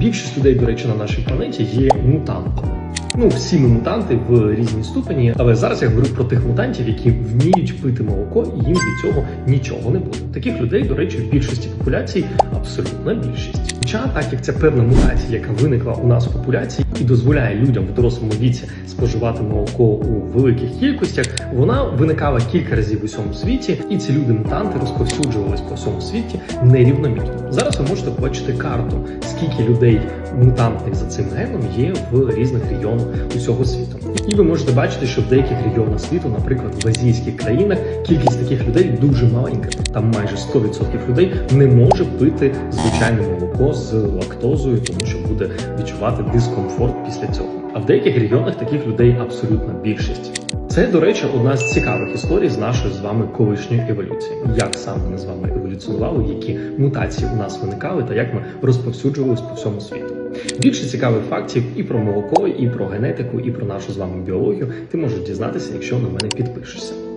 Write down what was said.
Більшість людей, до речі, на нашій планеті є мутантами. Ну, всі ми мутанти в різній ступені, але зараз я говорю про тих мутантів, які вміють пити молоко, і їм від цього нічого не буде. Таких людей, до речі, в більшості популяцій абсолютна більшість. Хоча, так як це певна мутація, яка виникла у нас в популяції і дозволяє людям в дорослому віці споживати молоко у великих кількостях, вона виникала кілька разів у всьому світі, і ці люди-мутанти розповсюджувались по всьому світі нерівномірно. Зараз ви можете побачити карту, скільки людей мутантних за цим геном є в різних регіонах усього світу. І ви можете бачити, що в деяких регіонах світу, наприклад, в азійських країнах, кількість таких людей дуже маленька. Там майже 100% людей не може пити звичайне молоко з лактозою, тому що буде відчувати дискомфорт після цього. А в деяких регіонах таких людей абсолютна більшість. Це, до речі, одна з цікавих історій з нашої з вами колишньої еволюції. Як саме ми з вами еволюціонували, які мутації у нас виникали, та як ми розповсюджувались по всьому світу. Більше цікавих фактів і про молоко, і про генетику, і про нашу з вами біологію ти можеш дізнатися, якщо на мене підпишешся.